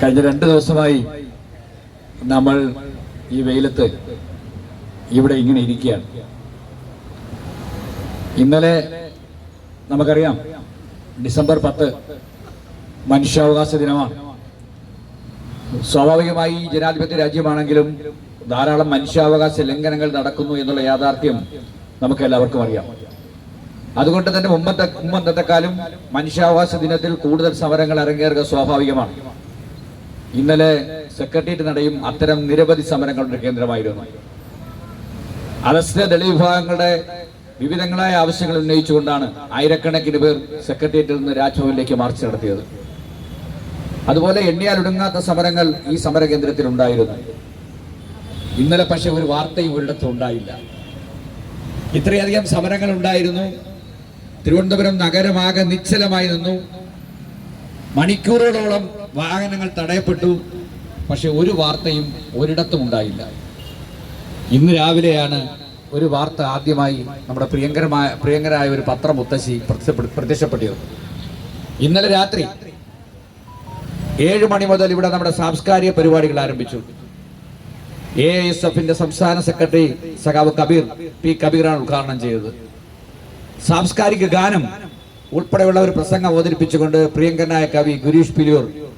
കഴിഞ്ഞ രണ്ട് ദിവസമായി നമ്മൾ ഈ വെയിലത്ത് ഇവിടെ ഇങ്ങനെ ഇരിക്കുകയാണ്. ഇന്നലെ നമുക്കറിയാം ഡിസംബർ പത്ത് മനുഷ്യാവകാശ ദിനമാണ്. സ്വാഭാവികമായി ജനാധിപത്യ രാജ്യമാണെങ്കിലും ധാരാളം മനുഷ്യാവകാശ ലംഘനങ്ങൾ നടക്കുന്നു എന്നുള്ള യാഥാർത്ഥ്യം നമുക്ക് എല്ലാവർക്കും അറിയാം. അതുകൊണ്ട് തന്നെ മുമ്പത്തെ മുമ്പത്തെക്കാലും മനുഷ്യാവകാശ ദിനത്തിൽ കൂടുതൽ സമരങ്ങൾ അരങ്ങേറുക സ്വാഭാവികമാണ്. ഇന്നലെ സെക്രട്ടേറിയറ്റ് നടയും അത്തരം നിരവധി സമരങ്ങളുടെ കേന്ദ്രമായിരുന്നു. അറസ്റ്റ് ദളിത് വിഭാഗങ്ങളുടെ വിവിധങ്ങളായ ആവശ്യങ്ങൾ ഉന്നയിച്ചുകൊണ്ടാണ് ആയിരക്കണക്കിന് പേർ സെക്രട്ടേറിയറ്റിൽ നിന്ന് രാജ്ഭവനിലേക്ക് മാർച്ച് നടത്തിയത്. അതുപോലെ എണ്ണിയാലൊടുങ്ങാത്ത സമരങ്ങൾ ഈ സമര കേന്ദ്രത്തിൽ ഉണ്ടായിരുന്നു. ഇന്നലെ പക്ഷെ ഒരു വാർത്തയും ഒരിടത്തും ഉണ്ടായില്ല. ഇത്രയധികം സമരങ്ങൾ ഉണ്ടായിരുന്നു. തിരുവനന്തപുരം നഗരമാകെ നിശ്ചലമായി നിന്നു. മണിക്കൂറുകളോളം വാഹനങ്ങൾ തടയപ്പെട്ടു. പക്ഷെ ഒരു വാർത്തയും ഒരിടത്തും ഉണ്ടായില്ല. ഇന്ന് രാവിലെയാണ് ഒരു വാർത്ത ആദ്യമായി നമ്മുടെ പ്രിയങ്കരമായ പ്രിയങ്കരായ ഒരു പത്രം മുത്തശ്ശി പ്രത്യക്ഷപ്പെ- പ്രത്യക്ഷപ്പെട്ടത്. ഇന്നലെ രാത്രി ഏഴ് മണി മുതൽ ഇവിടെ നമ്മുടെ സാംസ്കാരിക പരിപാടികൾ ആരംഭിച്ചു. എ എസ് എഫിന്റെ സംസ്ഥാന സെക്രട്ടറി സഖാവ് കബീർ പി കബീറാണ് ഉദ്ഘാടനം ചെയ്തത്. സാംസ്കാരിക ഗാനം ഉൾപ്പെടെയുള്ള ഒരു പ്രസംഗം അവതരിപ്പിച്ചുകൊണ്ട് പ്രിയങ്കരനായ കവി ഗുരീഷ് പിലിയൂർ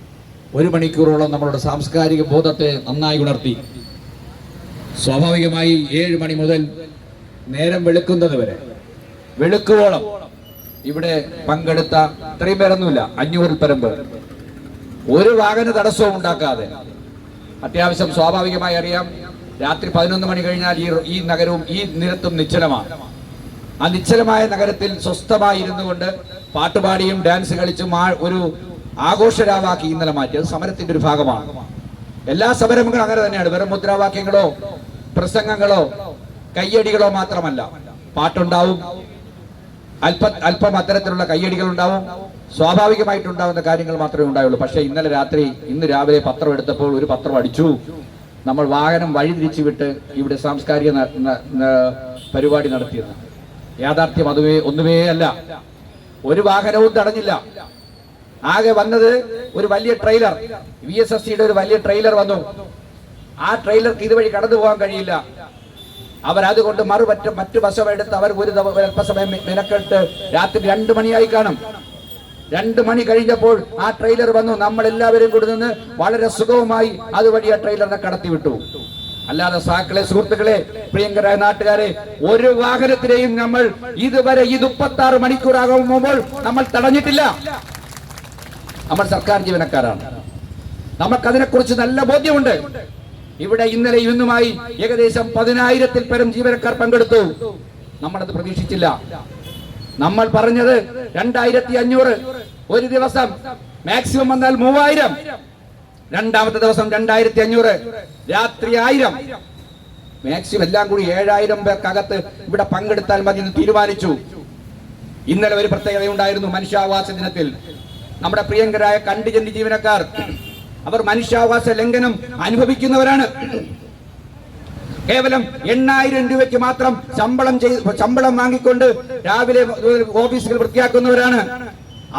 ഒരു മണിക്കൂറോളം നമ്മളുടെ സാംസ്കാരിക ബോധത്തെ നന്നായി ഉണർത്തി. സ്വാഭാവികമായി ഏഴ് മണി മുതൽ നേരം വെളുക്കുന്നത് വരെ. വെളുക്കുവോളം ഇവിടെ പങ്കെടുത്ത ഇത്രയും പേരൊന്നുമില്ല അഞ്ഞൂറിൽ പരം പേർ. ഒരു വാഹന തടസ്സവും ഉണ്ടാക്കാതെ. അത്യാവശ്യം സ്വാഭാവികമായി അറിയാം രാത്രി പതിനൊന്ന് മണി കഴിഞ്ഞാൽ ഈ ഈ നഗരവും ഈ നിരത്തും നിശ്ചലമാണ്. ആ നിശ്ചലമായ നഗരത്തിൽ സ്വസ്ഥമായി ഇരുന്നു കൊണ്ട് പാട്ടുപാടിയും ഡാൻസ് കളിച്ചും ആ ഒരു ആഘോഷരാവാക്കി ഇന്നലെ മാറ്റി അത് സമരത്തിന്റെ ഒരു ഭാഗമാണ്. എല്ലാ സമരങ്ങളും അങ്ങനെ തന്നെയാണ്. വെറും മുദ്രാവാക്യങ്ങളോ പ്രസംഗങ്ങളോ കയ്യടികളോ മാത്രമല്ല. പാട്ടുണ്ടാവും. അല്പ അല്പം അത്തരത്തിലുള്ള കയ്യടികൾ ഉണ്ടാവും സ്വാഭാവികമായിട്ടുണ്ടാവുന്ന കാര്യങ്ങൾ മാത്രമേ ഉണ്ടായുള്ളൂ. പക്ഷേ ഇന്നലെ രാത്രി ഇന്ന് രാവിലെ പത്രം എടുത്തപ്പോൾ ഒരു പത്രം അടിച്ചു. നമ്മൾ വാഹനം വഴിതിരിച്ചു വിട്ട് ഇവിടെ സാംസ്കാരിക പരിപാടി നടത്തിയത്. യാഥാർത്ഥ്യം അതുവേ ഒന്നുമേ അല്ല. ഒരു വാഹനവും തടഞ്ഞില്ല. ആകെ വന്നത് ഒരു വലിയ ട്രെയിലർ വി എസ് എസ് സിയുടെ ഒരു വലിയ ട്രെയിലർ വന്നു. ആ ട്രെയിലർക്ക് ഇതുവഴി കടന്നു പോകാൻ കഴിയില്ല. അവരതുകൊണ്ട് മറുപറ്റ മറ്റു ബസ്സുകൾ എടുത്ത് അവർ ഒരു അല്പസമയം മെനക്കെട്ട് രാത്രി രണ്ടു മണിയായി കാണും. രണ്ടു മണി കഴിഞ്ഞപ്പോൾ ആ ട്രെയിലർ വന്നു. നമ്മൾ എല്ലാവരും കൂടി നിന്ന് വളരെ സുഖവുമായി അതുവഴി ആ ട്രെയിലറിനെ കടത്തിവിട്ടു. അല്ലാതെ സാക്കളെ സുഹൃത്തുക്കളെ പ്രിയങ്കരായ നാട്ടുകാരെ ഒരു വാഹനത്തിനെയും നമ്മൾ ഇതുവരെ ഈ മുപ്പത്തി ആറ് മണിക്കൂറാകുമ്പോൾ നമ്മൾ തടഞ്ഞിട്ടില്ല. നമ്മൾ സർക്കാർ ജീവനക്കാരാണ്. നമുക്കതിനെക്കുറിച്ച് നല്ല ബോധ്യമുണ്ട്. ഇവിടെ ഇന്നലെ ഇന്നുമായി ഏകദേശം പതിനായിരത്തിൽ പരം ജീവനക്കാർ പങ്കെടുത്തു. നമ്മളത് പ്രതീക്ഷിച്ചില്ല. നമ്മൾ പറഞ്ഞത് രണ്ടായിരത്തി അഞ്ഞൂറ് ഒരു ദിവസം. മാക്സിമം വന്നാൽ മൂവായിരം. രണ്ടാമത്തെ ദിവസം രണ്ടായിരത്തി അഞ്ഞൂറ് രാത്രി ആയിരം. മാക്സിമം എല്ലാം കൂടി ഏഴായിരം പേർക്കകത്ത് ഇവിടെ പങ്കെടുത്താൽ മതി എന്ന് തീരുമാനിച്ചു. ഇന്നലെ ഒരു പ്രത്യേകത ഉണ്ടായിരുന്നു മനുഷ്യാവകാശ ദിനത്തിൽ. നമ്മുടെ പ്രിയങ്കരായ കണ്ടിജന്റ് ജീവനക്കാർ അവർ മനുഷ്യാവകാശ ലംഘനം അനുഭവിക്കുന്നവരാണ്. കേവലം എണ്ണായിരം രൂപയ്ക്ക് മാത്രം ശമ്പളം ചെയ്ത് ശമ്പളം വാങ്ങിക്കൊണ്ട് രാവിലെ ഓഫീസുകൾ വൃത്തിയാക്കുന്നവരാണ്.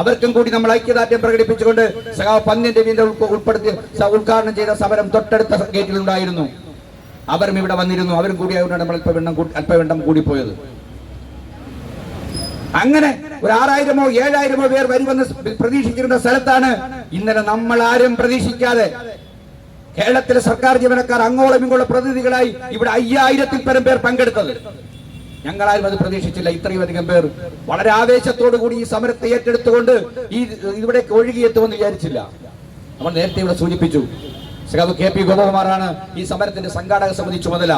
അവർക്കും കൂടി നമ്മൾ ഐക്യദാർഢ്യം പ്രകടിപ്പിച്ചുകൊണ്ട് സഖാവ് പന്നിന്റെ രവീന്ദ്രൻ ഉൾപ്പെടുത്തി ഉദ്ഘാടനം ചെയ്ത സമരം തൊട്ടടുത്ത ഗേറ്റിലുണ്ടായിരുന്നു അവരും ഇവിടെ വന്നിരുന്നു. അവരും കൂടി ആയതുകൊണ്ടാണ് നമ്മൾ അല്പവെണ്ണം അല്പവെണ്ണം കൂടിപ്പോയത്. അങ്ങനെ ഒരു ആറായിരമോ ഏഴായിരമോ പേർ വരുമെന്ന് പ്രതീക്ഷിച്ചിരുന്ന സ്ഥലത്താണ് ഇന്നലെ നമ്മൾ ആരും പ്രതീക്ഷിക്കാതെ കേരളത്തിലെ സർക്കാർ ജീവനക്കാർ അങ്ങോളം ഇങ്ങോളം പ്രതിനിധികളായി ഇവിടെ അയ്യായിരത്തിൽ പരം പേർ പങ്കെടുത്തത്. ഞങ്ങളാരും അത് പ്രതീക്ഷിച്ചില്ല. ഇത്രയും അധികം പേർ വളരെ ആവേശത്തോടു കൂടി ഈ സമരത്തെ ഏറ്റെടുത്തുകൊണ്ട് ഈ ഇവിടെ ഒഴുകിയെത്തുമെന്ന് വിചാരിച്ചില്ല. നമ്മൾ നേരത്തെ ഇവിടെ സൂചിപ്പിച്ചു കെ പി ഗോപകുമാറാണ് ഈ സമരത്തിന്റെ സംഘാടക സമിതി ചുമതല.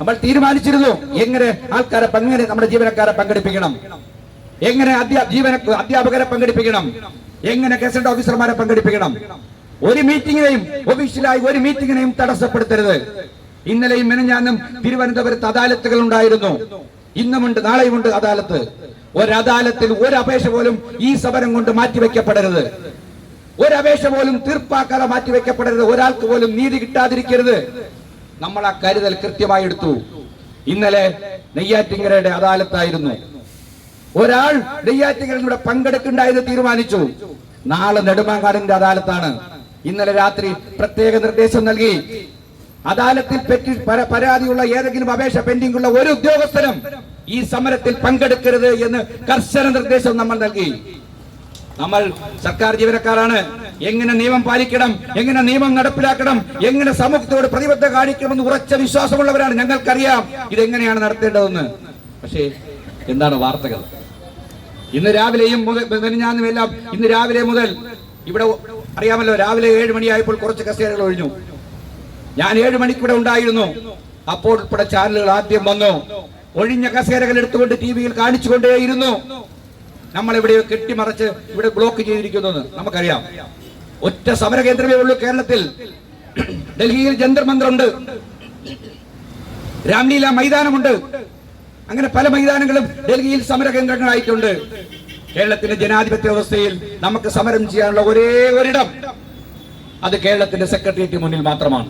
നമ്മൾ തീരുമാനിച്ചിരുന്നു എങ്ങനെ ആൾക്കാരെ എങ്ങനെ നമ്മുടെ ജീവനക്കാരെ പങ്കെടുപ്പിക്കണം. എങ്ങനെ ജീവന അധ്യാപകരെ പങ്കെടുപ്പിക്കണം? എങ്ങനെ ഗസറ്റ് ഓഫീസർമാരെ പങ്കെടുപ്പിക്കണം? ഒരു മീറ്റിങ്ങിനെയും ഒഫീഷ്യലായി ഒരു മീറ്റിങ്ങിനെയും തടസ്സപ്പെടുത്തരുത്. ഇന്നലെയും മെനഞ്ഞാന്നും തിരുവനന്തപുരത്ത് അദാലത്തുകൾ ഉണ്ടായിരുന്നു. ഇന്നുമുണ്ട് നാളെയുമുണ്ട് അദാലത്ത്. ഒരു അദാലത്തിൽ ഒരു അപേക്ഷ പോലും ഈ സമരം കൊണ്ട് മാറ്റിവെക്കപ്പെടരുത്. ഒരു അപേക്ഷ പോലും തീർപ്പാക്കാതെ മാറ്റിവെക്കപ്പെടരുത്. ഒരാൾക്ക് പോലും നീതി കിട്ടാതിരിക്കരുത്. നമ്മൾ ആ കരുതൽ കൃത്യമായി എടുത്തു. ഇന്നലെ നെയ്യാറ്റിങ്കരയുടെ അദാലത്തായിരുന്നു. ഒരാൾ നെയ്യാറ്റിങ്കരയുടെ പങ്കെടുക്കണ്ടായെന്ന് തീരുമാനിച്ചു. നാളെ നെടുമാങ്കാടിന്റെ അദാലത്താണ്. ഇന്നലെ രാത്രി പ്രത്യേക നിർദ്ദേശം നൽകി. അദാലത്തിൽ പറ്റി പരാതിയുള്ള ഏതെങ്കിലും അപേക്ഷ പെൻഡിംഗ് ഉള്ള ഒരു ഉദ്യോഗസ്ഥനും ഈ സമരത്തിൽ പങ്കെടുക്കരുത് എന്ന് കർശന നിർദ്ദേശം നമ്മൾ നൽകി. നമ്മൾ സർക്കാർ ജീവനക്കാരാണ്. എങ്ങനെ നിയമം പാലിക്കണം? എങ്ങനെ നിയമം നടപ്പിലാക്കണം? എങ്ങനെ സമൂഹത്തോട് പ്രതിബദ്ധ കാണിക്കണമെന്ന് ഉറച്ച വിശ്വാസമുള്ളവരാണ് ഞങ്ങൾക്കറിയാം. ഇതെങ്ങനെയാണ് നടത്തേണ്ടതെന്ന്. പക്ഷേ എന്താണ് വാർത്തകൾ? ഇന്ന് രാവിലെയും മെനിഞ്ഞാന്നും എല്ലാം ഇന്ന് രാവിലെ മുതൽ ഇവിടെ അറിയാമല്ലോ രാവിലെ ഏഴ് മണിയായപ്പോൾ കുറച്ച് കസേരകൾ ഒഴിഞ്ഞു. ഞാൻ ഏഴ് മണിക്കൂടെ ഉണ്ടായിരുന്നു. അപ്പോൾ ഉൾപ്പെടെ ചാനലുകൾ ആദ്യം വന്നു. ഒഴിഞ്ഞ കസേരകൾ എടുത്തുകൊണ്ട് ടി വിയിൽ കാണിച്ചുകൊണ്ടേയിരുന്നു. നമ്മൾ ഇവിടെ കെട്ടിമറച്ച് ഇവിടെ ബ്ലോക്ക് ചെയ്തിരിക്കുന്നത് നമുക്കറിയാം. ഒറ്റ സമര കേന്ദ്രമേ ഉള്ളൂ കേരളത്തിൽ. ഡൽഹിയിൽ ജന്തർ മന്ദിറുണ്ട് രാംലീല മൈതാനമുണ്ട്. അങ്ങനെ പല മൈതാനങ്ങളും ഡൽഹിയിൽ സമര കേന്ദ്രങ്ങളായിട്ടുണ്ട് കേരളത്തിന്റെ ജനാധിപത്യ വ്യവസ്ഥയിൽ നമുക്ക് സമരം ചെയ്യാനുള്ള ഒരേ ഒരിടം അത് കേരളത്തിന്റെ സെക്രട്ടേറിയറ്റ് മുന്നിൽ മാത്രമാണ്.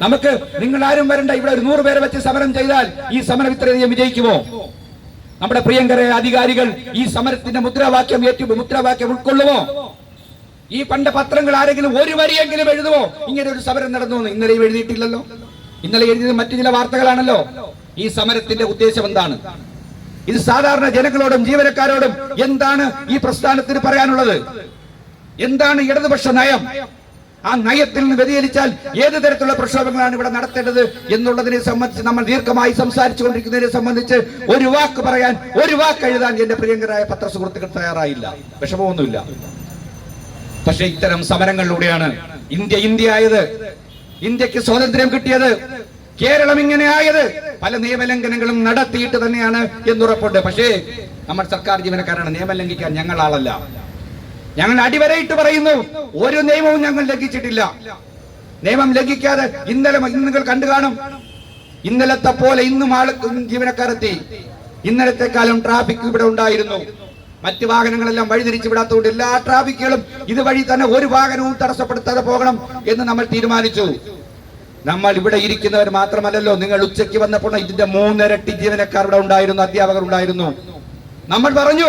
നമുക്ക് നിങ്ങൾ ആരും വരണ്ട ഇവിടെ ഒരു നൂറ് പേരെ വെച്ച് സമരം ചെയ്താൽ ഈ സമരം ഇത്രയധികം വിജയിക്കുമോ? നമ്മുടെ പ്രിയങ്കര അധികാരികൾ ഈ സമരത്തിന്റെ മുദ്രാവാക്യം ഏറ്റു മുദ്രാവാക്യം ഉൾക്കൊള്ളുമോ? ഈ പണ്ട് പത്രങ്ങൾ ആരെങ്കിലും ഒരു വരിയെങ്കിലും എഴുതുമോ? ഇങ്ങനെ ഒരു സമരം നടന്നു ഇന്നലെയും എഴുതിയിട്ടില്ലല്ലോ. ഇന്നലെ എഴുതിയത് മറ്റു ചില വാർത്തകളാണല്ലോ. ഈ സമരത്തിന്റെ ഉദ്ദേശം എന്താണ്? ഇത് സാധാരണ ജനങ്ങളോടും ജീവനക്കാരോടും എന്താണ് ഈ പ്രസ്ഥാനത്തിന് പറയാനുള്ളത്? എന്താണ് ഇടതുപക്ഷ നയം? ആ നയത്തിൽ നിന്ന് വ്യതിചലിച്ചാൽ ഏത് തരത്തിലുള്ള പ്രക്ഷോഭങ്ങളാണ് ഇവിടെ നടത്തേണ്ടത് എന്നുള്ളതിനെ സംബന്ധിച്ച് നമ്മൾ ദീർഘമായി സംസാരിച്ചു കൊണ്ടിരിക്കുന്നതിനെ സംബന്ധിച്ച് ഒരു വാക്ക് പറയാൻ ഒരു വാക്ക് എഴുതാൻ എന്റെ പ്രിയങ്കരായ പത്രസുഹൃത്തുക്കൾ തയ്യാറായില്ല. വിഷമമൊന്നുമില്ല. പക്ഷെ ഇത്തരം സമരങ്ങളിലൂടെയാണ് ഇന്ത്യ ഇന്ത്യ ആയത്. ഇന്ത്യയ്ക്ക് സ്വാതന്ത്ര്യം കിട്ടിയത്. കേരളം ഇങ്ങനെ ആയത്. പല നിയമലംഘനങ്ങളും നടത്തിയിട്ട് തന്നെയാണ് എന്നുറപ്പുണ്ട്. പക്ഷേ നമ്മൾ സർക്കാർ ജീവനക്കാരാണ് നിയമം ലംഘിക്കാൻ ഞങ്ങൾ ആളല്ല ഞങ്ങൾ അടിവരയിട്ട് പറയുന്നു ഒരു നിയമവും ഞങ്ങൾ ലംഘിച്ചിട്ടില്ല. നിയമം ലംഘിക്കാതെ ഇന്നലെ നിങ്ങൾ കണ്ടു കാണും. ഇന്നലത്തെ പോലെ ഇന്നും ആൾ ജീവനക്കാരെത്തി. ഇന്നലത്തെക്കാലം ട്രാഫിക് ഇവിടെ ഉണ്ടായിരുന്നു. മറ്റ് വാഹനങ്ങളെല്ലാം വഴിതിരിച്ചു വിടാത്തതുകൊണ്ട് എല്ലാ ട്രാഫിക്കുകളും ഇതുവഴി തന്നെ ഒരു വാഹനവും തടസ്സപ്പെടുത്താതെ പോകണം എന്ന് നമ്മൾ തീരുമാനിച്ചു. നമ്മൾ ഇവിടെ ഇരിക്കുന്നവർ മാത്രമല്ലല്ലോ. നിങ്ങൾ ഉച്ചയ്ക്ക് വന്നപ്പോൾ ഇതിന്റെ മൂന്നിരട്ടി ജീവനക്കാർ ഇവിടെ ഉണ്ടായിരുന്നു അധ്യാപകർ ഉണ്ടായിരുന്നു. നമ്മൾ പറഞ്ഞു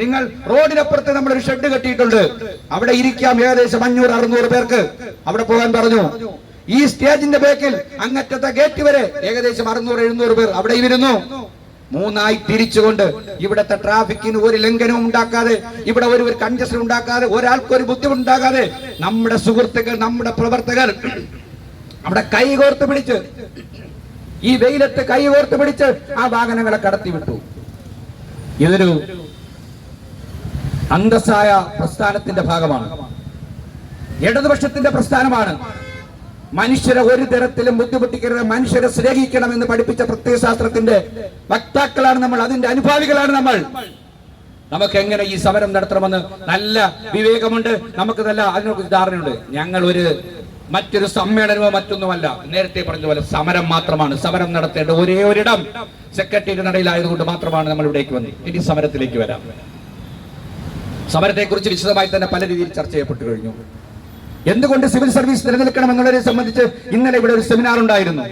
നിങ്ങൾ റോഡിനപ്പുറത്ത് നമ്മൾ ഒരു ഷെഡ് കെട്ടിയിട്ടുണ്ട്. അവിടെ ഇരിക്കാം ഏകദേശം അഞ്ഞൂറ് അറുന്നൂറ് പേർക്ക്. അവിടെ പോകാൻ പറഞ്ഞു. ഈ സ്റ്റേജിന്റെ ബേക്കിൽ അങ്ങറ്റത്തെ ഗേറ്റ് വരെ ഏകദേശം അറുന്നൂറ് എഴുന്നൂറ് പേർ അവിടെ ഇരുന്നു. മൂന്നായി തിരിച്ചുകൊണ്ട് ഇവിടത്തെ ട്രാഫിക്കിന് ഒരു ലംഘനവും ഉണ്ടാക്കാതെ ഇവിടെ ഒരു ഒരു കൺജഷൻ ഉണ്ടാക്കാതെ ഒരാൾക്കൊരു ബുദ്ധിമുട്ടുണ്ടാകാതെ നമ്മുടെ സുഹൃത്തുക്കൾ നമ്മുടെ പ്രവർത്തകർ അവിടെ കൈകോർത്ത് പിടിച്ച്. ഈ വെയിലത്ത് കൈകോർത്ത് പിടിച്ച് ആ വാഹനങ്ങളെ കടത്തി വിട്ടു. ഇതൊരു അന്തസ്സായ പ്രസ്ഥാനത്തിന്റെ ഭാഗമാണ്. ഇടതുപക്ഷത്തിന്റെ പ്രസ്ഥാനമാണ്. മനുഷ്യരെ ഒരു തരത്തിലും ബുദ്ധിമുട്ടിക്കരുത് മനുഷ്യരെ സ്നേഹിക്കണം എന്ന് പഠിപ്പിച്ച പ്രത്യയശാസ്ത്രത്തിന്റെ വക്താക്കളാണ് നമ്മൾ അതിന്റെ അനുഭാവികളാണ് നമ്മൾ. നമുക്ക് എങ്ങനെ ഈ സമരം നടത്തണമെന്ന് നല്ല വിവേകമുണ്ട്. നമുക്ക് നല്ല അതിനൊക്കെ ധാരണയുണ്ട്. ഞങ്ങൾ ഒരു മറ്റൊരു സമ്മേളനമോ മറ്റൊന്നുമല്ല. നേരത്തെ പറഞ്ഞ പോലെ സമരം മാത്രമാണ്. സമരം നടത്തേണ്ട ഒരേ ഒരിടം സെക്രട്ടേറിയറ്റ് നടയിലായതുകൊണ്ട് മാത്രമാണ് നമ്മൾ ഇവിടേക്ക് വന്നത്. ഇനി സമരത്തിലേക്ക് വരാം. സമരത്തെക്കുറിച്ച് വിശദമായി തന്നെ പല രീതിയിൽ ചർച്ച ചെയ്യപ്പെട്ടു കഴിഞ്ഞു. എന്തുകൊണ്ട് സിവിൽ സർവീസ് നിലനിൽക്കണം എന്നുള്ളതിനെ സംബന്ധിച്ച് ഇന്നലെ ഇവിടെ ഒരു സെമിനാർ ഉണ്ടായിരുന്നു.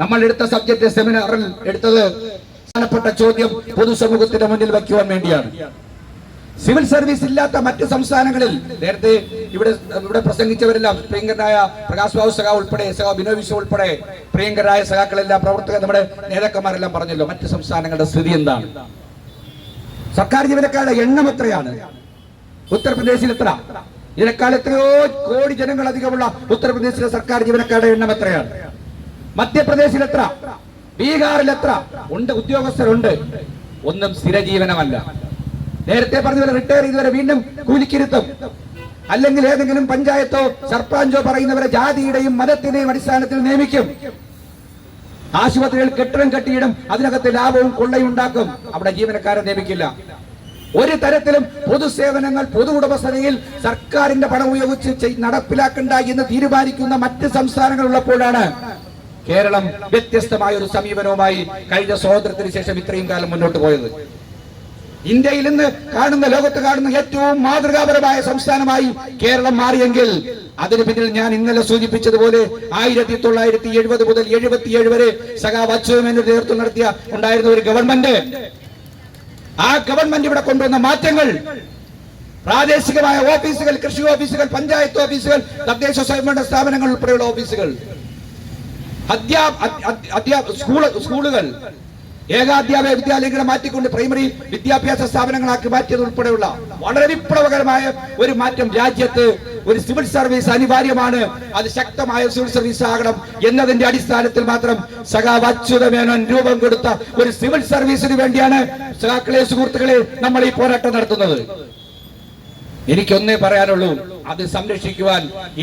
നമ്മൾ എടുത്ത സബ്ജക്ട് സെമിനാറിൽ എടുത്തത് പ്രധാനപ്പെട്ട ചോദ്യം പൊതുസമൂഹത്തിന്റെ മുന്നിൽ വയ്ക്കുവാൻ വേണ്ടിയാണ്. സിവിൽ സർവീസ് ഇല്ലാത്ത മറ്റ് സംസ്ഥാനങ്ങളിൽ നേരത്തെ ഇവിടെ ഇവിടെ പ്രസംഗിച്ചവരെല്ലാം പ്രിയങ്കരനായ പ്രകാശ് ബാബു സഖാ ഉൾപ്പെടെ സഖാ ബിനോയ് വിശ്വ ഉൾപ്പെടെ പ്രിയങ്കരായ സഖാക്കളെല്ലാം പ്രവർത്തകർ നമ്മുടെ നേതാക്കന്മാരെല്ലാം പറഞ്ഞല്ലോ മറ്റ് സംസ്ഥാനങ്ങളുടെ സ്ഥിതി എന്താണ്? സർക്കാർ ജീവനക്കാരുടെ എണ്ണം എത്രയാണ്? ഉത്തർപ്രദേശിൽ എത്ര? ഇതിനേക്കാൾ എത്രയോ കോടി ജനങ്ങൾ അധികമുള്ള ഉത്തർപ്രദേശിലെ സർക്കാർ ജീവനക്കാരുടെ എണ്ണം എത്രയാണ്? മധ്യപ്രദേശിൽ എത്ര? ബീഹാറിൽ എത്ര? ഉണ്ട് ഉദ്യോഗസ്ഥരുണ്ട്. ഒന്നും സ്ഥിരജീവനമല്ല. നേരത്തെ പറഞ്ഞ റിട്ടയർ ചെയ്തവരെ വീണ്ടും കൂലിക്കിരുത്തും. അല്ലെങ്കിൽ ഏതെങ്കിലും പഞ്ചായത്തോ സർപ്പഞ്ചോ പറയുന്നവരെ ജാതിയുടെയും മതത്തിന്റെയും അടിസ്ഥാനത്തിൽ നിയമിക്കും. ആശുപത്രികൾ കെട്ടിടം കെട്ടിയിടും അതിനകത്ത് ലാഭവും കൊള്ളയും ഉണ്ടാക്കും. അവിടെ ജീവനക്കാരെ നിയമിക്കില്ല. ഒരു തരത്തിലും പൊതുസേവനങ്ങൾ പൊതു ഉടമസ്ഥതയിൽ സർക്കാരിന്റെ പണം ഉപയോഗിച്ച് നടപ്പിലാക്കണ്ട എന്ന് തീരുമാനിക്കുന്ന മറ്റ് സംസ്ഥാനങ്ങൾ ഉള്ളപ്പോഴാണ് കേരളം വ്യത്യസ്തമായ ഒരു സമീപനവുമായി കഴിഞ്ഞ സ്വാതന്ത്ര്യത്തിന് ശേഷം ഇത്രയും കാലം മുന്നോട്ട് പോയത്. ഇന്ത്യയിൽ ഇന്ന് കാണുന്ന ലോകത്ത് കാണുന്ന ഏറ്റവും മാതൃകാപരമായ സംസ്ഥാനമായി കേരളം മാറിയെങ്കിൽ അതിന് പിന്നിൽ ഞാൻ ഇന്നലെ സൂചിപ്പിച്ചതുപോലെ ആയിരത്തി തൊള്ളായിരത്തി എഴുപത് മുതൽ എഴുപത്തിയേഴ് വരെ സഖാവ് അച്യുതമേനു നേതൃത്വം നടത്തിയ ഉണ്ടായിരുന്ന ഒരു ഗവൺമെന്റ്. ആ ഗവൺമെന്റ് ഇവിടെ കൊണ്ടുവന്ന മാറ്റങ്ങൾ പ്രാദേശികമായ ഓഫീസുകൾ കൃഷി ഓഫീസുകൾ പഞ്ചായത്ത് ഓഫീസുകൾ തദ്ദേശ സ്വയംഭരണ സ്ഥാപനങ്ങൾ ഉൾപ്പെടെയുള്ള ഓഫീസുകൾ സ്കൂളുകൾ ഏകാധ്യാപക വിദ്യാലയങ്ങളെ മാറ്റിക്കൊണ്ട് പ്രൈമറി വിദ്യാഭ്യാസ സ്ഥാപനങ്ങളാക്കി മാറ്റിയത് ഉൾപ്പെടെയുള്ള വളരെ വിപ്ലവകരമായ ഒരു മാറ്റം രാജ്യത്ത് ഒരു സിവിൽ സർവീസ് അനിവാര്യമാണ്. അത് ശക്തമായ സിവിൽ സർവീസ് ആകണം എന്നതിന്റെ അടിസ്ഥാനത്തിൽ മാത്രം സഖാവ് അച്യുതമേനോൻ രൂപം കൊടുത്ത ഒരു സിവിൽ സർവീസിന് വേണ്ടിയാണ് സഖാക്കളെ സുഹൃത്തുക്കളെ നമ്മൾ ഈ പോരാട്ടം നടത്തുന്നത്. എനിക്കൊന്നേ പറയാനുള്ളൂ അത് സംരക്ഷിക്കുവാൻ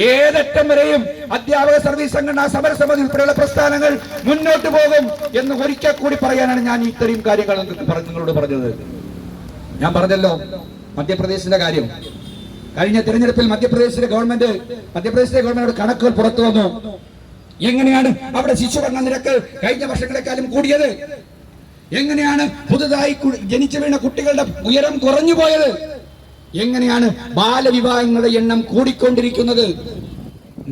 ഏതറ്റം വരെയും അധ്യാപക സർവീസ് സംഘടന സമരസമിതി ഉൾപ്പെടെയുള്ള പ്രസ്ഥാനങ്ങൾ മുന്നോട്ട് പോകും എന്ന് ഒരിക്കൽ കൂടി പറയാനാണ് ഞാൻ ഇത്രയും കാര്യങ്ങൾ നിങ്ങളോട് പറഞ്ഞത്. ഞാൻ പറഞ്ഞല്ലോ മധ്യപ്രദേശിന്റെ കാര്യം. കഴിഞ്ഞ തിരഞ്ഞെടുപ്പിൽ മധ്യപ്രദേശിലെ ഗവൺമെന്റ് മധ്യപ്രദേശിലെ ഗവൺമെന്റ് കണക്കുകൾ പുറത്തു വന്നു. എങ്ങനെയാണ് അവിടെ ശിശുഭരണ നിരക്ക് കഴിഞ്ഞ വർഷങ്ങളെക്കാളും കൂടിയത്? എങ്ങനെയാണ് പുതുതായി ജനിച്ചു വീണ കുട്ടികളുടെ ഉയരം കുറഞ്ഞു പോയത്? എങ്ങനെയാണ് ബാലവിവാഹങ്ങളുടെ എണ്ണം കൂടിക്കൊണ്ടിരിക്കുന്നത്?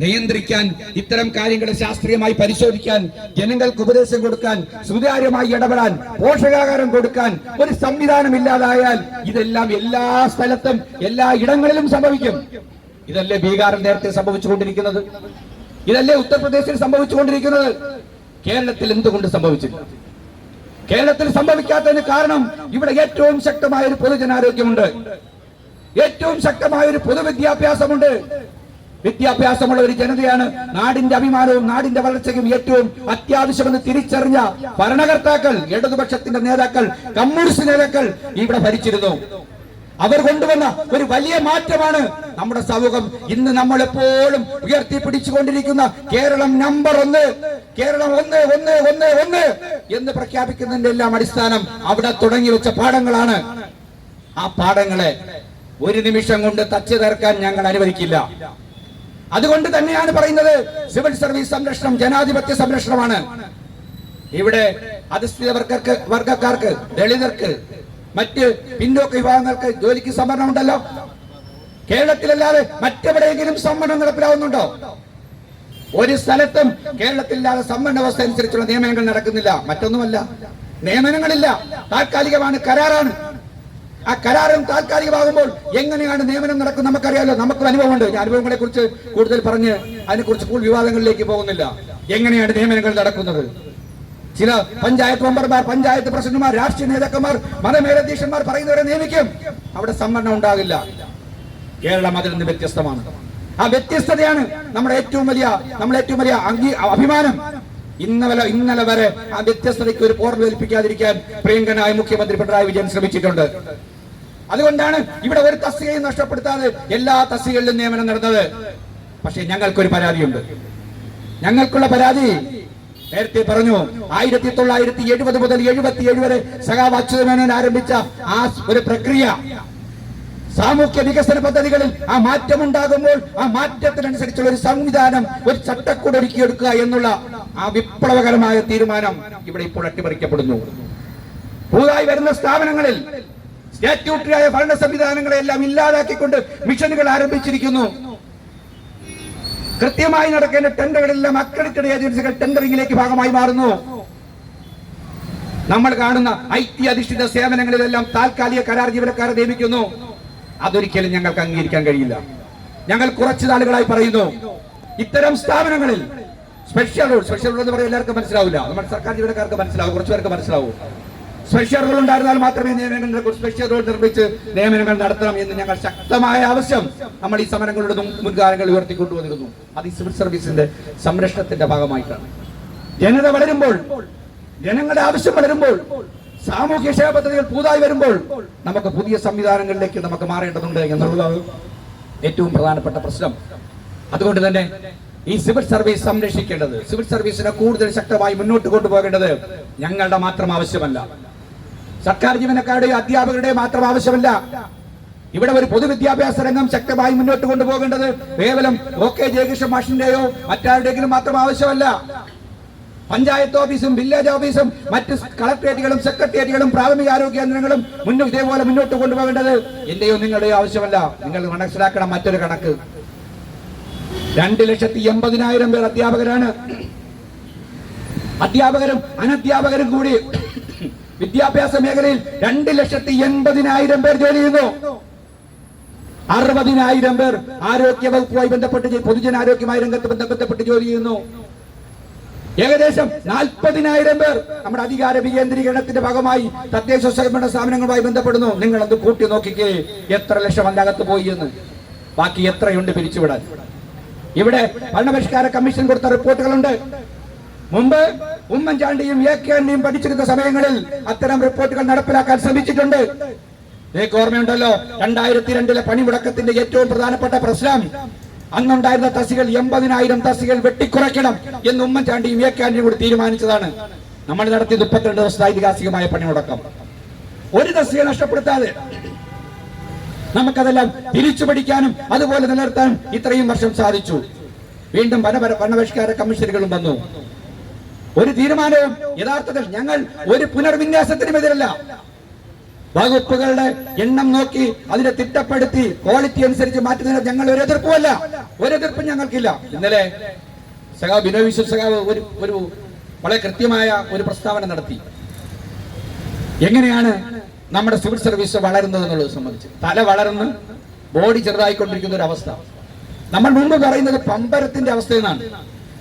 നിയന്ത്രിക്കാൻ ഇത്തരം കാര്യങ്ങളെ ശാസ്ത്രീയമായി പരിശോധിക്കാൻ ജനങ്ങൾക്ക് ഉപദേശം കൊടുക്കാൻ സുതാര്യമായി ഇടപെടാൻ പോഷകാഹാരം കൊടുക്കാൻ ഒരു സംവിധാനം ഇല്ലാതായാൽ ഇതെല്ലാം എല്ലാ സ്ഥലത്തും എല്ലാ ഇടങ്ങളിലും സംഭവിക്കും. ഇതല്ലേ ബീഹാറിൽ നേരത്തെ സംഭവിച്ചുകൊണ്ടിരിക്കുന്നത്? ഇതല്ലേ ഉത്തർപ്രദേശിൽ സംഭവിച്ചുകൊണ്ടിരിക്കുന്നത്? കേരളത്തിൽ എന്തുകൊണ്ട് സംഭവിച്ചില്ല? കേരളത്തിൽ സംഭവിക്കാത്തതിന് കാരണം ഇവിടെ ഏറ്റവും ശക്തമായ ഒരു പൊതുജനാരോഗ്യമുണ്ട്. ഏറ്റവും ശക്തമായ ഒരു പൊതുവിദ്യാഭ്യാസമുണ്ട്. വിദ്യാഭ്യാസമുള്ള ഒരു ജനതയാണ് നാടിന്റെ അഭിമാനവും നാടിന്റെ വളർച്ചയ്ക്കും ഏറ്റവും അത്യാവശ്യമെന്ന് തിരിച്ചറിഞ്ഞ ഭരണകർത്താക്കൾ ഇടതുപക്ഷത്തിന്റെ നേതാക്കൾ കമ്മ്യൂണിസ്റ്റ് നേതാക്കൾ ഇവിടെ ഭരിച്ചിരുന്നു. അവർ കൊണ്ടുവന്ന ഒരു വലിയ മാറ്റമാണ് നമ്മുടെ സമൂഹം. ഇന്ന് നമ്മൾ എപ്പോഴും ഉയർത്തിപ്പിടിച്ചുകൊണ്ടിരിക്കുന്ന കേരളം നമ്പർ ഒന്ന് കേരളം ഒന്ന് ഒന്ന് ഒന്ന് ഒന്ന് എന്ന് പ്രഖ്യാപിക്കുന്നതിന്റെ എല്ലാം അടിസ്ഥാനം അവിടെ തുടങ്ങി വെച്ച പാഠങ്ങളാണ്. ആ പാഠങ്ങളെ ഒരു നിമിഷം കൊണ്ട് തച്ചു തീർക്കാൻ ഞങ്ങൾ അനുവദിക്കില്ല. അതുകൊണ്ട് തന്നെയാണ് പറയുന്നത് സിവിൽ സർവീസ് സംരക്ഷണം ജനാധിപത്യ സംരക്ഷണമാണ്. ഇവിടെ അധിഷ്ഠിത വർഗർക്ക് വർഗക്കാർക്ക് ദളിതർക്ക് മറ്റ് പിന്നോക്ക വിഭാഗങ്ങൾക്ക് ജോലിക്ക് സംവരണം ഉണ്ടല്ലോ കേരളത്തിലല്ലാതെ മറ്റെവിടെയെങ്കിലും സംവരണം നടപ്പിലാവുന്നുണ്ടോ? ഒരു സ്ഥലത്തും കേരളത്തിലില്ലാതെ സംവരണ വ്യവസ്ഥ അനുസരിച്ചുള്ള നിയമനങ്ങൾ നടക്കുന്നില്ല. മറ്റൊന്നുമല്ല. നിയമനങ്ങളില്ല. താൽക്കാലികമാണ് കരാറാണ്. ആ കരാറും താൽക്കാലികമാകുമ്പോൾ എങ്ങനെയാണ് നിയമനം നടക്കുന്നത് നമുക്കറിയാലോ. നമുക്ക് അനുഭവമുണ്ട്. ഞാൻ അനുഭവങ്ങളെ കുറിച്ച് കൂടുതൽ പറഞ്ഞ് അതിനെക്കുറിച്ച് കൂടുതൽ വിവാദങ്ങളിലേക്ക് പോകുന്നില്ല. എങ്ങനെയാണ് നിയമനങ്ങൾ നടക്കുന്നത്? ചില പഞ്ചായത്ത് മെമ്പർമാർ പഞ്ചായത്ത് പ്രസിഡന്റുമാർ രാഷ്ട്രീയ നേതാക്കന്മാർ മതമേലധ്യക്ഷന്മാർ പറയുന്നവരെ നിയമിക്കും. അവിടെ സംവരണം ഉണ്ടാകില്ല. കേരളം അതിൽ നിന്ന് വ്യത്യസ്തമാണ്. ആ വ്യത്യസ്തതയാണ് നമ്മുടെ ഏറ്റവും വലിയ നമ്മുടെ ഏറ്റവും വലിയ അംഗീ അഭിമാനം. ഇന്നലെ ഇന്നലെ വരെ ആ വ്യത്യസ്തതയ്ക്ക് ഒരു പോർവ് ഏൽപ്പിക്കാതിരിക്കാൻ പ്രിയങ്കനായ മുഖ്യമന്ത്രി പിണറായി വിജയൻ ശ്രമിച്ചിട്ടുണ്ട്. അതുകൊണ്ടാണ് ഇവിടെ ഒരു തസ്തികയും നഷ്ടപ്പെടുത്താതെ എല്ലാ തസ്തികകളിലും നിയമനം നടന്നത്. പക്ഷെ ഞങ്ങൾക്കൊരു പരാതിയുണ്ട്. ഞങ്ങൾക്കുള്ള പരാതി. നേരത്തെ പറഞ്ഞു ആയിരത്തി തൊള്ളായിരത്തി എഴുപത് മുതൽ എഴുപത്തി ഏഴ് വരെ സഖാവ് അച്യുതമേനോൻ ആരംഭിച്ച ആ ഒരു പ്രക്രിയ. സാമൂഹ്യ വികസന പദ്ധതികളിൽ ആ മാറ്റം ഉണ്ടാകുമ്പോൾ ആ മാറ്റത്തിനനുസരിച്ചുള്ള ഒരു സംവിധാനം ഒരു ചട്ടക്കൂട് ഒരുക്കിയെടുക്കുക എന്നുള്ള ആ വിപ്ലവകരമായ തീരുമാനം ഇവിടെ ഇപ്പോൾ അട്ടിമറിക്കപ്പെടുന്നു. പുതുതായി വരുന്ന സ്ഥാപനങ്ങളിൽ സ്റ്റാറ്റ്യൂട്ടറിയായ ഭരണ സംവിധാനങ്ങളെല്ലാം ഇല്ലാതാക്കിക്കൊണ്ട് മിഷനുകൾ ആരംഭിച്ചിരിക്കുന്നു. കൃത്യമായി നടക്കേണ്ട ടെൻഡറുകളെല്ലാം അക്രഡിറ്റഡ് ഏജൻസികൾ ടെൻഡറിംഗിലേക്ക് ഭാഗമായി മാറുന്നു. നമ്മൾ കാണുന്ന ഐ ടി അധിഷ്ഠിത സേവനങ്ങളിലെല്ലാം താൽക്കാലിക കരാർ ജീവനക്കാരെ നിയമിക്കുന്നു. അതൊരിക്കലും ഞങ്ങൾക്ക് അംഗീകരിക്കാൻ കഴിയില്ല. ഞങ്ങൾ കുറച്ചു നാളുകളായി പറയുന്നു ഇത്തരം സ്ഥാപനങ്ങളിൽ സ്പെഷ്യൽ റൂൾ സ്പെഷ്യൽ റൂൾ എന്ന് പറയാൻ എല്ലാവർക്കും മനസ്സിലാവില്ല. നമ്മുടെ സർക്കാർ ജീവനക്കാർക്ക് മനസ്സിലാവും കുറച്ചു പേർക്ക് മനസ്സിലാവും. സ്പെഷ്യൽ റൂൾ ഉണ്ടായിരുന്നാൽ മാത്രമേ നിയമനങ്ങളുടെ സ്പെഷ്യൽ സ്പെഷ്യറുകൾ നിർമ്മിച്ച് നിയമനങ്ങൾ നടത്തണം എന്ന് ഞങ്ങൾ ശക്തമായ ആവശ്യം നമ്മൾ ഈ സമരങ്ങളുടെ മുൻകാലങ്ങൾ ഉയർത്തിക്കൊണ്ടുവന്നിരുന്നു. അത് ഈ സിവിൽ സർവീസിന്റെ സംരക്ഷണത്തിന്റെ ഭാഗമായിട്ടാണ്. ജനത വളരുമ്പോൾ ജനങ്ങളുടെ ആവശ്യം വളരുമ്പോൾ സാമൂഹ്യ ക്ഷേമ പദ്ധതികൾ പുതുതായി വരുമ്പോൾ നമുക്ക് പുതിയ സംവിധാനങ്ങളിലേക്ക് നമുക്ക് മാറേണ്ടതുണ്ട് എന്നുള്ളതാണ് ഏറ്റവും പ്രധാനപ്പെട്ട പ്രശ്നം. അതുകൊണ്ട് തന്നെ ഈ സിവിൽ സർവീസ് സംരക്ഷിക്കേണ്ടത് സിവിൽ സർവീസിനെ കൂടുതൽ ശക്തമായി മുന്നോട്ട് കൊണ്ടുപോകേണ്ടത് ഞങ്ങളുടെ മാത്രം ആവശ്യമല്ല. സർക്കാർ ജീവനക്കാരുടെയും അധ്യാപകരുടെയും മാത്രം ആവശ്യമല്ല. ഇവിടെ ഒരു പൊതുവിദ്യാഭ്യാസ രംഗം ശക്തമായി മുന്നോട്ട് കൊണ്ടുപോകേണ്ടത് കേവലം ഒ കെ ജയകൃഷ്ണ മാഷിന്റെയോ മറ്റാരുടെയെങ്കിലും മാത്രം ആവശ്യമല്ല. പഞ്ചായത്ത് ഓഫീസും വില്ലേജ് ഓഫീസും മറ്റ് കളക്ടറേറ്റുകളും സെക്രട്ടേറിയറ്റുകളും പ്രാഥമിക ആരോഗ്യ കേന്ദ്രങ്ങളും മുന്നോ ഇതേപോലെ മുന്നോട്ട് കൊണ്ടുപോകേണ്ടത് എന്റെയോ നിങ്ങളുടെയോ ആവശ്യമല്ല. നിങ്ങൾ മനസ്സിലാക്കണം മറ്റൊരു കണക്ക്. രണ്ട് ലക്ഷത്തി എൺപതിനായിരം പേർ അധ്യാപകരാണ്. അധ്യാപകരും അനധ്യാപകരും കൂടി വിദ്യാഭ്യാസ മേഖലയിൽ രണ്ട് ലക്ഷത്തി എൺപതിനായിരം പേർ ജോലി ചെയ്യുന്നു. അറുപതിനായിരം പേർ ആരോഗ്യ വകുപ്പുമായി ബന്ധപ്പെട്ട് പൊതുജനാരോഗ്യമായി രംഗത്ത് ബന്ധപ്പെട്ട് ജോലി ചെയ്യുന്നു. ഏകദേശം നാൽപ്പതിനായിരം പേർ നമ്മുടെ അധികാര വികേന്ദ്രീകരണത്തിന്റെ ഭാഗമായി തദ്ദേശ സ്വയംഭരണ സ്ഥാപനങ്ങളുമായി ബന്ധപ്പെടുന്നു. നിങ്ങൾ അത് കൂട്ടി നോക്കിക്കേ എത്ര ലക്ഷം അതിന്റെ അകത്ത് പോയി എന്ന്. ബാക്കി എത്രയുണ്ട് പിരിച്ചുവിടാൻ. ഇവിടെ ഭരണപരിഷ്കാര കമ്മീഷൻ കൊടുത്ത റിപ്പോർട്ടുകളുണ്ട്. മുമ്പ് ഉമ്മൻചാണ്ടിയും എ കെ അണ്ണിയും പഠിച്ചിരുന്ന സമയങ്ങളിൽ അത്തരം റിപ്പോർട്ടുകൾ നടപ്പിലാക്കാൻ ശ്രമിച്ചിട്ടുണ്ട്. നിങ്ങൾക്ക് ഓർമ്മയുണ്ടല്ലോ? രണ്ടായിരത്തി രണ്ടിലെ പണിമുടക്കത്തിന്റെ ഏറ്റവും പ്രധാനപ്പെട്ട പ്രശ്നം അന്നുണ്ടായിരുന്ന തസ്തികൾ എൺപതിനായിരം തസ്തികൾ വെട്ടിക്കുറയ്ക്കണം എന്ന് ഉമ്മൻചാണ്ടിയും എ കെ അണ്ണിയും കൂടി തീരുമാനിച്ചതാണ്. നമ്മൾ നടത്തിയ മുപ്പത്തിരണ്ട് ദിവസത്തെ ഐതിഹാസികമായ പണിമുടക്കം. ഒരു തസ്തിക നഷ്ടപ്പെടുത്താതെ നമുക്കതെല്ലാം തിരിച്ചു പഠിക്കാനും അതുപോലെ നിലനിർത്താനും ഇത്രയും വർഷം സാധിച്ചു. വീണ്ടും വനപര വനപരിഷ്കാര കമ്മീഷനുകളും വന്നു. ഒരു തീരുമാനവും യഥാർത്ഥത്തിൽ ഞങ്ങൾ ഒരു പുനർവിന്യാസത്തിനും എതിരല്ല വകുപ്പുകളുടെ എണ്ണം നോക്കി അതിനെ തിട്ടപ്പെടുത്തി ക്വാളിറ്റി അനുസരിച്ച് മാറ്റുന്നതിന് ഞങ്ങൾ ഒരു എതിർപ്പുമല്ല. ഒരു എതിർപ്പും ഞങ്ങൾക്കില്ല. ഇന്നലെ സഖാവ് ബിനോയ് വിശ്വ സഖാവ് ഒരു ഒരു വളരെ കൃത്യമായ ഒരു പ്രസ്താവന നടത്തി. എങ്ങനെയാണ് നമ്മുടെ സിവിൽ സർവീസ് വളരുന്നത് എന്നുള്ളത് സംബന്ധിച്ച്. തല വളർന്ന് ബോഡി ചെറുതായിക്കൊണ്ടിരിക്കുന്ന ഒരു അവസ്ഥ. നമ്മൾ മുമ്പ് പറയുന്നത് പമ്പരത്തിന്റെ അവസ്ഥയിൽ എന്നാണ്.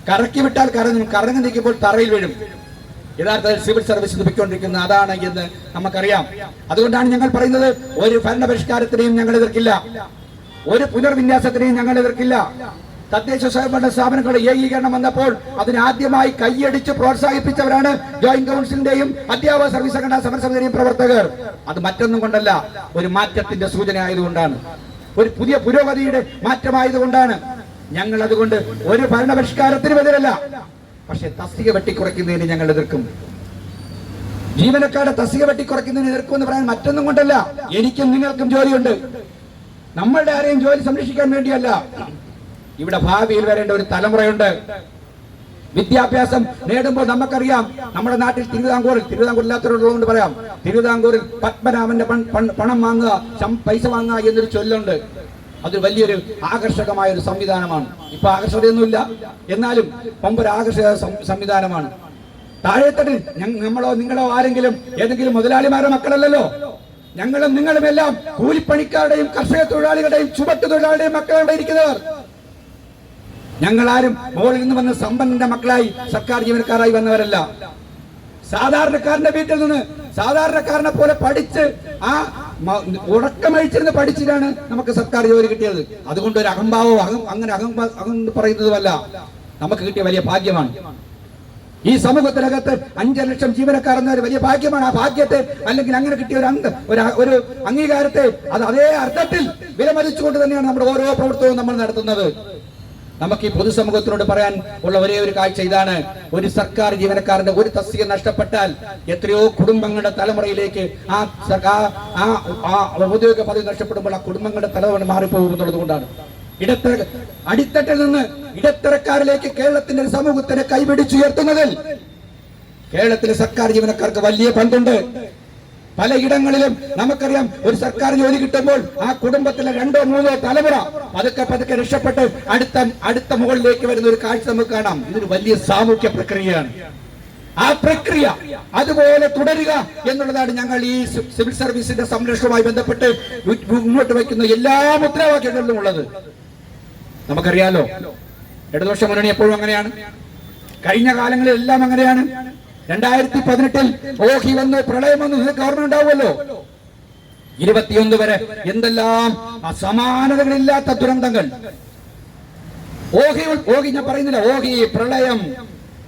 കറക്കി വിട്ടാൽ കറങ്ങും. കറങ്ങി നിൽക്കുമ്പോൾ തറയിൽ വീഴും. യഥാർത്ഥത്തിൽ സിവിൽ സർവീസ് ലഭിക്കൊണ്ടിരിക്കുന്ന അതാണ് എന്ന് നമുക്കറിയാം. അതുകൊണ്ടാണ് ഞങ്ങൾ പറയുന്നത് ഒരു ഭരണപരിഷ്കാരത്തിനെയും ഞങ്ങൾ എതിർക്കില്ല. ഒരു പുനർവിന്യാസത്തിനെയും ഞങ്ങൾ എതിർക്കില്ല. തദ്ദേശ സ്വയംഭരണ സ്ഥാപനങ്ങളുടെ ഏകീകരണം വന്നപ്പോൾ അതിന് ആദ്യമായി കൈയടിച്ച് പ്രോത്സാഹിപ്പിച്ചവരാണ് ജോയിന്റ് കൗൺസിലിന്റെയും അധ്യാപക സർവീസ് സംഘടനാ സമരസമിതിയുടെയും പ്രവർത്തകർ. അത് മറ്റൊന്നും കൊണ്ടല്ല ഒരു മാറ്റത്തിന്റെ സൂചന ആയതുകൊണ്ടാണ് ഒരു പുതിയ പുരോഗതിയുടെ മാറ്റമായതുകൊണ്ടാണ്. ഞങ്ങൾ അതുകൊണ്ട് ഒരു ഭരണപരിഷ്കാരത്തിനും എതിരല്ല പക്ഷെ തസ്തിക വെട്ടിക്കുറയ്ക്കുന്നതിന് ഞങ്ങൾ എതിർക്കും. ജീവനക്കാരുടെ തസ്തിക വെട്ടിക്കുറയ്ക്കുന്നതിന് എതിർക്കും എന്ന് പറയാൻ മറ്റൊന്നും കൊണ്ടല്ല. എനിക്കും നിങ്ങൾക്കും ജോലിയുണ്ട്. നമ്മളുടെ ആരെയും ജോലി സംരക്ഷിക്കാൻ വേണ്ടിയല്ല. ഇവിടെ ഭാവിയിൽ വരേണ്ട ഒരു തലമുറയുണ്ട്. വിദ്യാഭ്യാസം നേടുമ്പോൾ നമുക്കറിയാം നമ്മുടെ നാട്ടിൽ തിരുവിതാംകൂറിൽ തിരുവിതാംകൂർ ഇല്ലാത്തവരുള്ളതുകൊണ്ട് പറയാം തിരുവിതാംകൂറിൽ പത്മനാഭന്റെ പണം വാങ്ങുക പൈസ വാങ്ങുക എന്നൊരു ചൊല്ലുണ്ട്. അത് വലിയൊരു ആകർഷകമായ ഒരു സംവിധാനമാണ്. ഇപ്പൊ ആകർഷകതയൊന്നുമില്ല. എന്നാലും പമ്പൊരു ആകർഷക സംവിധാനമാണ്. താഴെത്തട്ടിൽ നമ്മളോ നിങ്ങളോ ആരെങ്കിലും ഏതെങ്കിലും മുതലാളിമാരുടെ മക്കളല്ലല്ലോ? ഞങ്ങളും നിങ്ങളും എല്ലാം കൂലിപ്പണിക്കാരുടെയും കർഷക തൊഴിലാളികളുടെയും ചുവട്ട് തൊഴിലാളികളുടെയും മക്കളുടെ ഇരിക്കുന്നവർ ഞങ്ങളാരും മുകളിൽ നിന്ന് വന്ന സമ്പന്നന്റെ മക്കളായി സർക്കാർ ജീവനക്കാരായി വന്നവരല്ല. സാധാരണക്കാരന്റെ വീട്ടിൽ നിന്ന് സാധാരണക്കാരനെ പോലെ പഠിച്ച് ആ ഉറക്കമഴിച്ചിരുന്ന് പഠിച്ചിട്ടാണ് നമുക്ക് സർക്കാർ ജോലി കിട്ടിയത്. അതുകൊണ്ട് ഒരു അഹംഭാവോ അഹം അങ്ങനെ അഹം അഹം പറയുന്നതുമല്ല. നമുക്ക് കിട്ടിയ വലിയ ഭാഗ്യമാണ്. ഈ സമൂഹത്തിനകത്ത് അഞ്ചു ലക്ഷം ജീവനക്കാർ എന്ന വലിയ ഭാഗ്യമാണ്. ആ ഭാഗ്യത്തെ അല്ലെങ്കിൽ അങ്ങനെ കിട്ടിയ ഒരു അംഗ ഒരു അംഗീകാരത്തെ അത് അതേ അർത്ഥത്തിൽ വിലമതിച്ചുകൊണ്ട് തന്നെയാണ് നമ്മുടെ ഓരോ പ്രവർത്തനവും നമ്മൾ നടത്തുന്നത്. നമുക്ക് ഈ പൊതുസമൂഹത്തിനോട് പറയാൻ ഉള്ള ഒരേ ഒരു കാഴ്ച ഇതാണ്. ഒരു സർക്കാർ ജീവനക്കാരന്റെ ഒരു തസ്തിക നഷ്ടപ്പെട്ടാൽ എത്രയോ കുടുംബങ്ങളുടെ തലമുറയിലേക്ക് ആ ആ ഔദ്യോഗിക പദവി നഷ്ടപ്പെടുമ്പോൾ ആ കുടുംബങ്ങളുടെ തലമുറ മാറിപ്പോകും എന്നുള്ളത് കൊണ്ടാണ്. ഇടത്തര അടിത്തട്ടിൽ നിന്ന് ഇടത്തരക്കാരിലേക്ക് കേരളത്തിന്റെ ഒരു സമൂഹത്തിനെ കൈപിടിച്ചുയർത്തുന്നതിൽ കേരളത്തിലെ സർക്കാർ ജീവനക്കാർക്ക് വലിയ പങ്കുണ്ട്. പലയിടങ്ങളിലും നമുക്കറിയാം ഒരു സർക്കാർ ജോലി കിട്ടുമ്പോൾ ആ കുടുംബത്തിലെ രണ്ടോ മൂന്നോ തലമുറ പതുക്കെ പതുക്കെ രക്ഷപ്പെട്ട് അടുത്ത അടുത്ത മുകളിലേക്ക് വരുന്ന ഒരു കാഴ്ച നമുക്ക് കാണാം. ഇതൊരു വലിയ സാമൂഹ്യ പ്രക്രിയയാണ്. ആ പ്രക്രിയ അതുപോലെ തുടരുക എന്നുള്ളതാണ് ഞങ്ങൾ ഈ സിവിൽ സർവീസിന്റെ സംരക്ഷണവുമായി ബന്ധപ്പെട്ട് മുന്നോട്ട് വയ്ക്കുന്ന എല്ലാ മുദ്രാവാക്യങ്ങളിലും ഉള്ളത്. നമുക്കറിയാലോ ഇടതുപക്ഷ മുന്നണി എപ്പോഴും അങ്ങനെയാണ്. കഴിഞ്ഞ കാലങ്ങളിൽ എല്ലാം അങ്ങനെയാണ്. രണ്ടായിരത്തി പതിനെട്ടിൽ ഓഹി വന്നു പ്രളയം വന്നു നിങ്ങൾക്ക് ഓർമ്മ ഉണ്ടാവുമല്ലോ. ഇരുപത്തിയൊന്ന് വരെ എന്തെല്ലാം അസമാനതകളില്ലാത്ത ദുരന്തങ്ങൾ. ഓഹി ഓഹി ഞാൻ പറയുന്നില്ല. ഓഹി പ്രളയം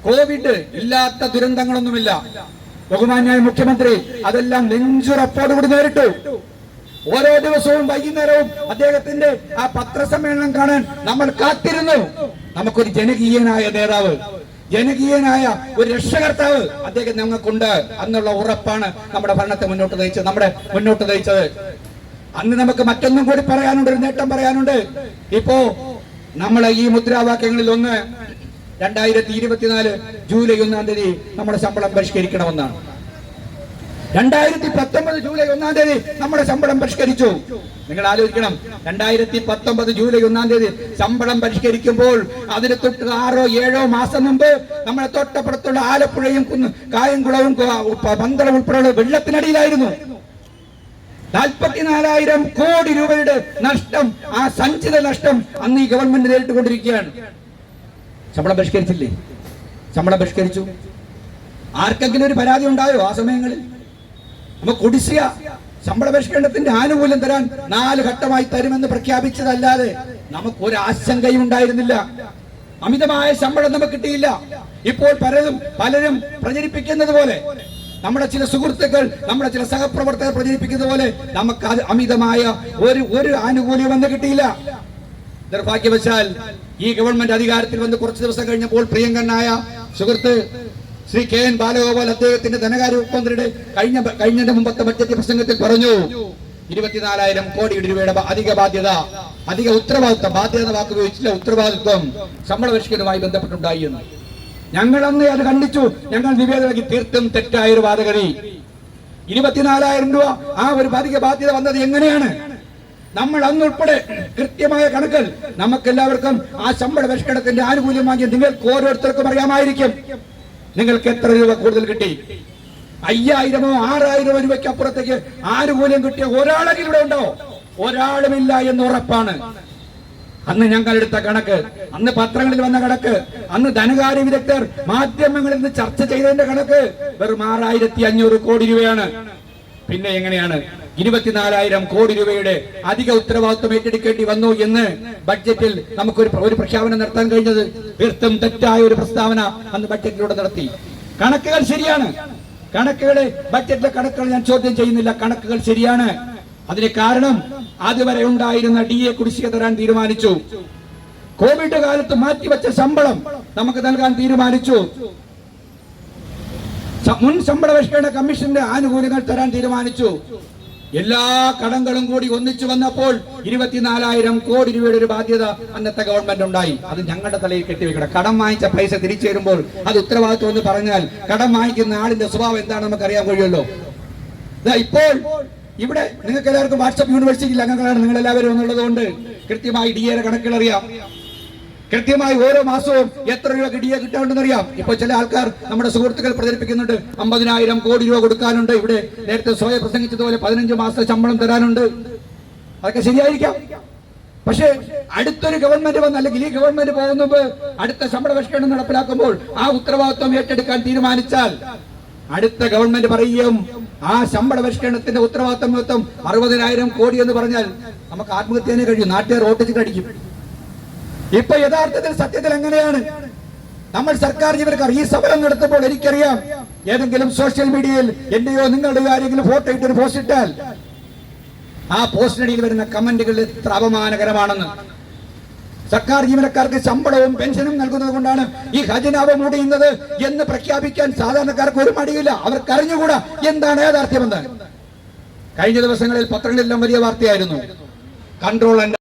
കോവിഡ് ഇല്ലാത്ത ദുരന്തങ്ങളൊന്നുമില്ല. ബഹുമാന്യായ മുഖ്യമന്ത്രി അതെല്ലാം നെഞ്ചു നെഞ്ചുറപ്പോടുകൂടി നേരിട്ടു. ഓരോ ദിവസവും വൈകുന്നേരവും അദ്ദേഹത്തിന്റെ ആ പത്രസമ്മേളനം കാണാൻ നമ്മൾ കാത്തിരുന്നു. നമുക്കൊരു ജനകീയനായ നേതാവ് ജനകീയനായ ഒരു രക്ഷകർത്താവ് അദ്ദേഹം ഞങ്ങൾക്കുണ്ട് എന്നുള്ള ഉറപ്പാണ് നമ്മുടെ ഭരണത്തെ മുന്നോട്ട് നയിച്ചത് നമ്മുടെ മുന്നോട്ട് നയിച്ചത്. അന്ന് നമുക്ക് മറ്റൊന്നും കൂടി പറയാനുണ്ട് ഒരു നേട്ടം പറയാനുണ്ട്. ഇപ്പോ നമ്മളെ ഈ മുദ്രാവാക്യങ്ങളിൽ ഒന്ന് രണ്ടായിരത്തി ഇരുപത്തിനാല് ജൂലൈ ഒന്നാം തീയതി നമ്മുടെ ശമ്പളം പരിഷ്കരിക്കണമെന്നാണ്. രണ്ടായിരത്തി പത്തൊമ്പത് ജൂലൈ ഒന്നാം തീയതി നമ്മുടെ ശമ്പളം പരിഷ്കരിച്ചു. നിങ്ങൾ ആലോചിക്കണം. രണ്ടായിരത്തി പത്തൊമ്പത് ജൂലൈ ഒന്നാം തീയതി ശമ്പളം പരിഷ്കരിക്കുമ്പോൾ അതിന് തൊട്ട് ആറോ ഏഴോ മാസം മുമ്പ് നമ്മളെ തൊട്ടപ്പുറത്തുള്ള ആലപ്പുഴയും കായംകുളവും പന്തളം ഉൾപ്പെടെയുള്ള വെള്ളത്തിനടിയിലായിരുന്നു. നാൽപ്പത്തിനാലായിരം കോടി രൂപയുടെ നഷ്ടം ആ സഞ്ചിത നഷ്ടം അന്ന് ഈ ഗവൺമെന്റ് നേരിട്ടുകൊണ്ടിരിക്കുകയാണ്. ശമ്പളം പരിഷ്കരിച്ചില്ലേ? ശമ്പളം പരിഷ്കരിച്ചു. ആർക്കെങ്കിലും ഒരു പരാതി ഉണ്ടായോ ആ സമയങ്ങളിൽ? നമുക്ക് കുടിശ്ശിക ശമ്പള പരിഷ്കരണത്തിന്റെ ആനുകൂല്യം തരാൻ നാല് ഘട്ടമായി തരുമെന്ന് പ്രഖ്യാപിച്ചതല്ലാതെ നമുക്ക് ഒരു ആശങ്കയും ഉണ്ടായിരുന്നില്ല. അമിതമായ ശമ്പളം നമുക്ക് കിട്ടിയില്ല. ഇപ്പോൾ പലരും പലരും പ്രചരിപ്പിക്കുന്നത് പോലെ നമ്മുടെ ചില സുഹൃത്തുക്കൾ നമ്മുടെ ചില സഹപ്രവർത്തകർ പ്രചരിപ്പിക്കുന്നത് പോലെ നമുക്ക് അത് അമിതമായ ഒരു ഒരു ആനുകൂല്യം വന്ന് കിട്ടിയില്ല. നിർഭാഗ്യവശാൽ ഈ ഗവൺമെന്റ് അധികാരത്തിൽ വന്ന് കുറച്ച് ദിവസം കഴിഞ്ഞപ്പോൾ പ്രിയങ്കണ്ണായ സുഹൃത്ത് ശ്രീ കെ എൻ ബാലഗോപാൽ അദ്ദേഹത്തിന്റെ ധനകാര്യ മുഖ്യമന്ത്രിയുടെ കഴിഞ്ഞ കഴിഞ്ഞ മുമ്പത്തെ ബഡ്ജറ്റ് പ്രസംഗത്തിൽ പറഞ്ഞു. ഇരുപത്തിനാലായിരം കോടി രൂപയുടെ അധിക ബാധ്യത അധിക ഉത്തരവാദിത്വം ബാധ്യത വാക്ക് ഉപയോഗിച്ചില്ല ഉത്തരവാദിത്വം ശമ്പള പരിഷ്കരണവുമായി ബന്ധപ്പെട്ടുണ്ടായി എന്ന്. ഞങ്ങൾ അന്ന് അത് കണ്ടിച്ചു ഞങ്ങൾ നിവേദനമാക്കി. തീർത്തും തെറ്റായ ഒരു വാദഗതി. ഇരുപത്തിനാലായിരം രൂപ ആ ഒരു അധിക ബാധ്യത വന്നത് എങ്ങനെയാണ്? നമ്മൾ അന്നുൾപ്പെടെ കൃത്യമായ കണക്കൽ നമുക്ക് എല്ലാവർക്കും ആ ശമ്പള പരിഷ്കരണത്തിന്റെ ആനുകൂല്യം വാങ്ങിയ നിങ്ങൾക്ക് ഓരോരുത്തർക്കും അറിയാമായിരിക്കും. നിങ്ങൾക്ക് എത്ര രൂപ കൂടുതൽ കിട്ടി? അയ്യായിരമോ ആറായിരമോ രൂപയ്ക്ക് അപ്പുറത്തേക്ക് ആനുകൂല്യം കിട്ടിയ ഒരാളെങ്കിലും ഇവിടെ ഉണ്ടോ? ഒരാളുമില്ല എന്ന് ഉറപ്പാണ്. അന്ന് ഞങ്ങൾ എടുത്ത കണക്ക് അന്ന് പത്രങ്ങളിൽ വന്ന കണക്ക് അന്ന് ധനകാര്യ വിദഗ്ധർ മാധ്യമങ്ങളിൽ നിന്ന് ചർച്ച ചെയ്തതിന്റെ കണക്ക് വെറും ആറായിരത്തി അഞ്ഞൂറ് കോടി രൂപയാണ്. പിന്നെ എങ്ങനെയാണ്? ഇരുപത്തിനാലായിരം കോടി രൂപയുടെ അധിക ഉത്തരവാദിത്വം ഏറ്റെടുക്കേണ്ടി വന്നു എന്ന് ബഡ്ജറ്റിൽ നമുക്കൊരു പ്ര- ഒരു പ്രഖ്യാപനം നടത്താൻ കഴിഞ്ഞത് തീർത്തും തെറ്റായ ഒരു പ്രസ്താവന അന്ന് ബഡ്ജറ്റിലൂടെ നടത്തി. കണക്കുകൾ ശരിയാണ്. കണക്കുകളെ ബഡ്ജറ്റിലെ കണക്കുകൾ ഞാൻ ചോദ്യം ചെയ്യുന്നില്ല. കണക്കുകൾ ശരിയാണ്. അതിന് കാരണം അതുവരെ ഉണ്ടായിരുന്ന ഡി എ കുടിശ്ശിക തരാൻ തീരുമാനിച്ചു. കോവിഡ് കാലത്ത് മാറ്റിവെച്ച ശമ്പളം നമുക്ക് നൽകാൻ തീരുമാനിച്ചു. മുൻ ശമ്പള പരിഷ്കരണ കമ്മീഷന്റെ ആനുകൂല്യങ്ങൾ തരാൻ തീരുമാനിച്ചു. എല്ലാ കടങ്ങളും കൂടി ഒന്നിച്ചു വന്നപ്പോൾ ഇരുപത്തിനാലായിരം കോടി രൂപയുടെ ഒരു ബാധ്യത അന്നത്തെ ഗവൺമെന്റ് ഉണ്ടായി. അത് ഞങ്ങളുടെ തലയിൽ കെട്ടിവെക്കണം. കടം വാങ്ങിച്ച പൈസ തിരിച്ചു തരുമ്പോൾ അത് ഉത്തരവാദിത്വം എന്ന് പറഞ്ഞാൽ കടം വാങ്ങിക്കുന്ന ആളിന്റെ സ്വഭാവം എന്താണെന്ന് നമുക്ക് അറിയാൻ കഴിയുമല്ലോ ഇപ്പോൾ ഇവിടെ നിങ്ങൾക്ക് എല്ലാവർക്കും വാട്സപ്പ് യൂണിവേഴ്സിറ്റിയിൽ അംഗങ്ങളാണ് നിങ്ങൾ എല്ലാവരും എന്നുള്ളത് കൊണ്ട് കൃത്യമായി ഡി എയുടെ കണക്കുകൾ അറിയാം. കൃത്യമായി ഓരോ മാസവും എത്ര രൂപ കിടിയ കിട്ടാനുണ്ടെന്നറിയാം ഇപ്പൊ ചില ആൾക്കാർ നമ്മുടെ സുഹൃത്തുക്കൾ പ്രചരിപ്പിക്കുന്നുണ്ട് അമ്പതിനായിരം കോടി രൂപ കൊടുക്കാനുണ്ട്. ഇവിടെ നേരത്തെ സ്വയം പ്രസംഗിച്ചതുപോലെ പതിനഞ്ച് മാസത്തെ ശമ്പളം തരാനുണ്ട്. അതൊക്കെ ശരിയായിരിക്കാം. പക്ഷേ അടുത്തൊരു ഗവൺമെന്റ് വന്ന് അല്ലെങ്കിൽ ഈ ഗവൺമെന്റ് പോകുന്ന അടുത്ത ശമ്പള പരിഷ്കരണം നടപ്പിലാക്കുമ്പോൾ ആ ഉത്തരവാദിത്വം ഏറ്റെടുക്കാൻ തീരുമാനിച്ചാൽ അടുത്ത ഗവൺമെന്റ് പറയും ആ ശമ്പള പരിഷ്കരണത്തിന്റെ ഉത്തരവാദിത്വം മൊത്തം അറുപതിനായിരം കോടി എന്ന് പറഞ്ഞാൽ നമുക്ക് ആത്മഹത്യ കഴിയും നാട്ടുകാർ ഓട്ടിച്ച് ഇപ്പൊ യഥാർത്ഥത്തിൽ സത്യത്തിൽ എങ്ങനെയാണ്? നമ്മൾ സർക്കാർ ജീവനക്കാർ ഈ സമരം നടത്തുമ്പോൾ എനിക്കറിയാം ഏതെങ്കിലും സോഷ്യൽ മീഡിയയിൽ എന്റെയോ നിങ്ങളുടെയോ ആരെങ്കിലും ഫോട്ടോ ഇട്ട് ഒരു പോസ്റ്റ് ഇട്ടാൽ ആ പോസ്റ്റിനടിയിൽ വരുന്ന കമന്റുകൾ എത്ര അപമാനകരമാണെന്ന്. സർക്കാർ ജീവനക്കാർക്ക് ശമ്പളവും പെൻഷനും നൽകുന്നത് കൊണ്ടാണ് ഈ ഖജനാവ് മൂടിയുന്നത് എന്ന് പ്രഖ്യാപിക്കാൻ സാധാരണക്കാർക്ക് ഒരു മടിയില്ല. അവർക്ക് അറിഞ്ഞുകൂടാ എന്താണ് യാഥാർത്ഥ്യമെന്ന്. കഴിഞ്ഞ ദിവസങ്ങളിൽ പത്രങ്ങളിലെല്ലാം വലിയ വാർത്തയായിരുന്നു. കൺട്രോൾ